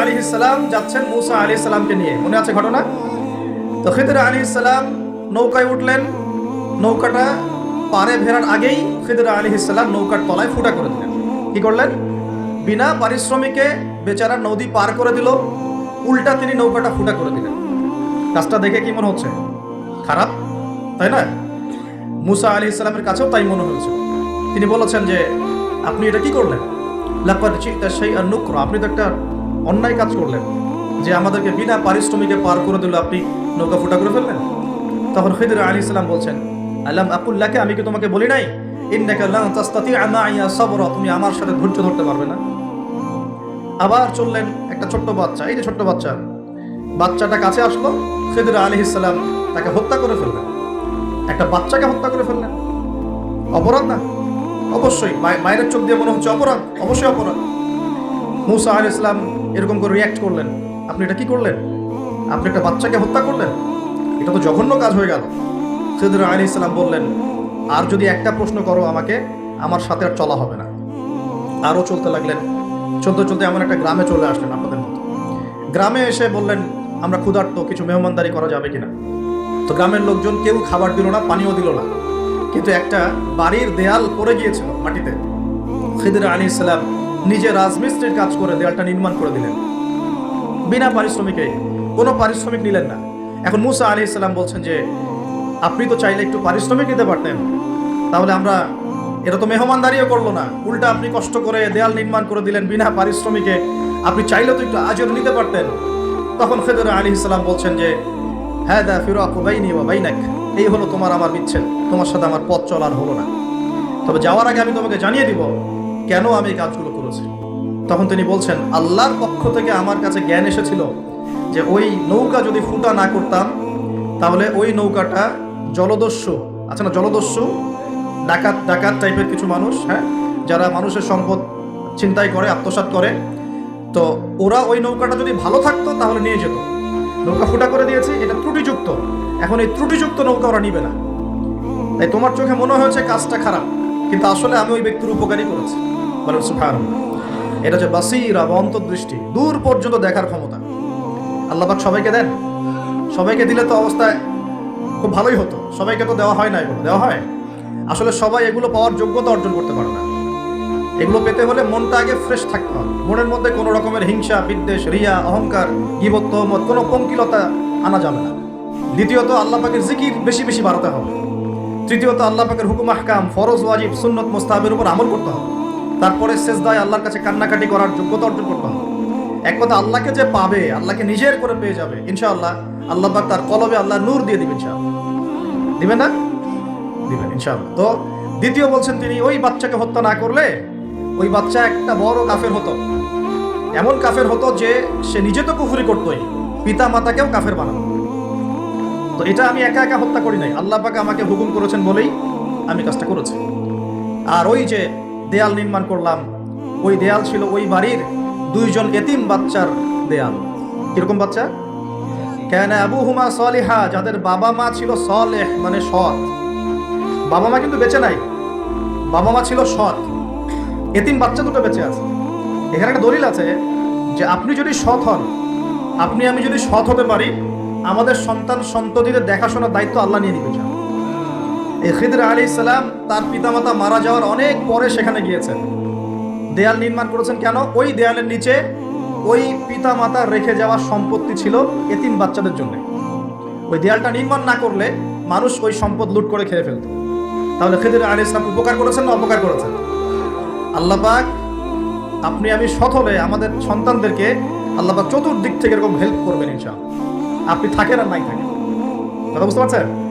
আলী ইসলাম যাচ্ছেন আলী ইসলামকে নিয়ে। মনে আছে ঘটনা? তো আলী ইসলাম নৌকায় উঠলেন, নৌকাটা পারে আগেই আলী ইসলাম নৌকার তলায় ফুটা করে দিলেন। কি করলেন? বিনা পারিশ্রমিকে বেচারা নদী পার করে দিল, উল্টা তিনি নৌকাটা ফুটা করে দিলেন। কাজটা দেখে কি মনে হচ্ছে? খারাপ, তাই না? মুসা আলী ইসলামের কাছেও তাই মনে হয়েছে। তিনি বলেছেন যে, আপনি এটা কি করলেন? চিন্তা সেই আর আপনি তো একটা অন্যায় কাজ করলেন, যে আমাদেরকে বিনা পারিশ্রমিকে পার করে দিল, আপনি নৌকা ফুটা করে ফেললেন। তখন খিদির আলী ইসলাম বলছেন আল্লাহ আকুল্লাহকে আমি কি তোমাকে বলি নাই? ইন্নাকা লান তাস্তাতিআ মাইয়া সাবরা, তুমি আমার সাথে ধৈর্য ধরতে পারবে না। আবার চললেন একটা ছোট্ট বাচ্চা, এই যে ছোট্ট বাচ্চা, বাচ্চাটা কাছে আসলো, খিদির আলী ইসলাম তাকে হত্যা করে ফেললেন। একটা বাচ্চাকে হত্যা করে ফেললেন। অপরাধ না? অবশ্যই মায়ের চোখ দিয়ে মনে হচ্ছে অপরাধ, অবশ্যই অপরাধ। মুসা আল ইসলাম এরকম করে রিয়াক্ট করলেন। আপনি এটা কি করলেন? আপনি একটা বাচ্চাকে হত্যা করলেন? এটা তো জঘন্য কাজ হয়ে গেল। সৈদুর আলী ইসলাম বললেন, আর যদি একটা প্রশ্ন করো আমাকে, আমার সাথে আর চলা হবে না। আরও চলতে লাগলেন। চলতে চলতে এমন একটা গ্রামে চলে আসলেন আপনাদের মতো। গ্রামে এসে বললেন, আমরা ক্ষুধার্ত, কিছু মেহমানদারি করা যাবে কিনা? তো গ্রামের লোকজন কেউ খাবার দিল না, পানিও দিল না। কিন্তু একটা বাড়ির দেয়াল পড়ে গিয়েছিল মাটিতে। খিদির আলী ইসলাম নিজে রাজমিস্ত্রির কাজ করে দেয়ালটা নির্মাণ করে দিলেন। বিনা পারিশ্রমিকে, কোনো পারিশ্রমিক নিলেন না। এখন মুসা আলী ইসলাম বলছেন যে, আপনি তো চাইলে একটু পারিশ্রমিক নিতে পারতেন। তাহলে আমরা এটা তো মেহমানদারিও করল না। উল্টা আপনি কষ্ট করে দেয়াল নির্মাণ করে দিলেন বিনা পারিশ্রমিকে। আপনি চাইলে তো একটু আজর নিতে পারতেন। তখন খেদর আলী ইসলাম বলছেন যে হ্যাঁ দা ফিরাক বাইনি ওয়া বাইনাক। এই হলো তোমার আমার বিচ্ছেদ। তোমার সাথে আমার পথ চলার হলো না। তবে যাওয়ার আগে আমি তোমাকে জানিয়ে দিব কেন আমি এই কাজগুলো করেছি। তখন তিনি বলছেন, আল্লাহর পক্ষ থেকে আমার কাছে জ্ঞান এসেছিল যে ওই নৌকা যদি ফুটা না করতাম, তাহলে ওই নৌকাটা জলদস্যু আচ্ছা না, জলদস্যু? ডাকাত ডাকাত টাইপের কিছু মানুষ হ্যাঁ? যারা মানুষের সম্পদ চিন্তাই করে, আত্মসাৎ করে, তো ওরা ওই নৌকাটা যদি ভালো থাকতো, তাহলে নিয়ে যেত। নৌকা ফুটা করে দিয়েছে, এটা ত্রুটিযুক্ত এখন এই ত্রুটিযুক্ত নৌকা ওরা নিবে না। তাই তোমার চোখে মনে হয়েছে কাজটা খারাপ, কিন্তু আসলে আমি ওই ব্যক্তির উপকারই করেছি। বলেন এটা হচ্ছে বাসিরা বা অন্তর্দৃষ্টি, দূর পর্যন্ত দেখার ক্ষমতা। আল্লাহবাক সবাইকে দেন। সবাইকে দিলে তো অবস্থায় খুব ভালোই হতো। সবাইকে তো দেওয়া হয় না এগুলো দেওয়া হয়? আসলে সবাই এগুলো পাওয়ার যোগ্যতা অর্জন করতে পারে না। এগুলো পেতে হলে মনটা আগে ফ্রেশ থাকতে হবে। মনের মধ্যে কোনো রকমের হিংসা, বিদ্বেষ, রিয়া, অহংকার, গিবত, তহমত, কোনো পঙ্কিলতা আনা যাবে না। দ্বিতীয়ত, আল্লাহ পাকের জিকির বেশি বেশি বাড়াতে হবে। তৃতীয়ত, আল্লাহ পাকের হুকুম, আহকাম, ফরজ, ওয়াজিব, সুন্নত, মোস্তাহাবের উপর আমল করতে হবে। তারপরে শেষদায় আল্লাহর কাছে কান্নাকাটি করার যোগ্যতা অর্জন করতে হবে। এক কথা, আল্লাহকে যে পাবে, আল্লাহকে নিজের করে পেয়ে যাবে, ইনশাআল্লাহ আল্লাহ পাক তার কলবে আল্লাহ নূর দিয়ে দিবেন, ইনশাআল্লাহ। দিবে না? দিবেন, ইনশাআল্লাহ। তো দ্বিতীয় বলছেন তিনি, ওই বাচ্চাকে হত্যা না করলে ওই বাচ্চা একটা বড় কাফের হতো। এমন কাফের হতো যে সে নিজে তো কুফুরি করতোই পিতা মাতাকেও কাফের বানাতো। তো এটা আমি একা একা হত্যা করি নাই। আল্লাহ পাকে আমাকে হুকুম করেছেন বলেই আমি কাজটা করেছি। আর ওই যে দেয়াল নির্মাণ করলাম, ওই দেয়াল ছিল ওই বাড়ির দুইজন এতিম বাচ্চার দেয়াল। কীরকম বাচ্চা? কেন আবু হুমা সলিহা, যাদের বাবা মা ছিল সলেহ মানে সৎ। বাবা মা কিন্তু বেঁচে নাই। বাবা মা ছিল সৎ। এতিম বাচ্চা দুটো বেঁচে আছে। এখানে একটা দলিল আছে যে আপনি যদি সৎ হন, আপনি আমি যদি সৎ হতে পারি আমাদের সন্তান সন্ততিদের দেখাশোনার দায়িত্ব আল্লাহ নিয়ে নিবে এই খিদর আলী ইসলাম তার পিতামাতা মারা যাওয়ার অনেক পরে সেখানে গিয়েছেন। দেয়াল নির্মাণ করেছেন কেন? ওই দেয়ালের নিচে ওই পিতা মাতার রেখে যাওয়া সম্পত্তি ছিল এতিম বাচ্চাদের জন্য। ওই দেয়ালটা নির্মাণ না করলে মানুষ ওই সম্পদ লুট করে খেয়ে ফেলত। তাহলে খিদির আলী ইসলাম উপকার করেছেন না অপকার করেছেন? আল্লাপাক আপনি আমি সৎ হলে আমাদের সন্তানদেরকে আল্লাহ পাক চতুর্দিক থেকে এরকম হেল্প করবেন ইনশাআল্লাহ। আপনি থাকেন আর নাই থাকেন। কথা বুঝতে পারছেন?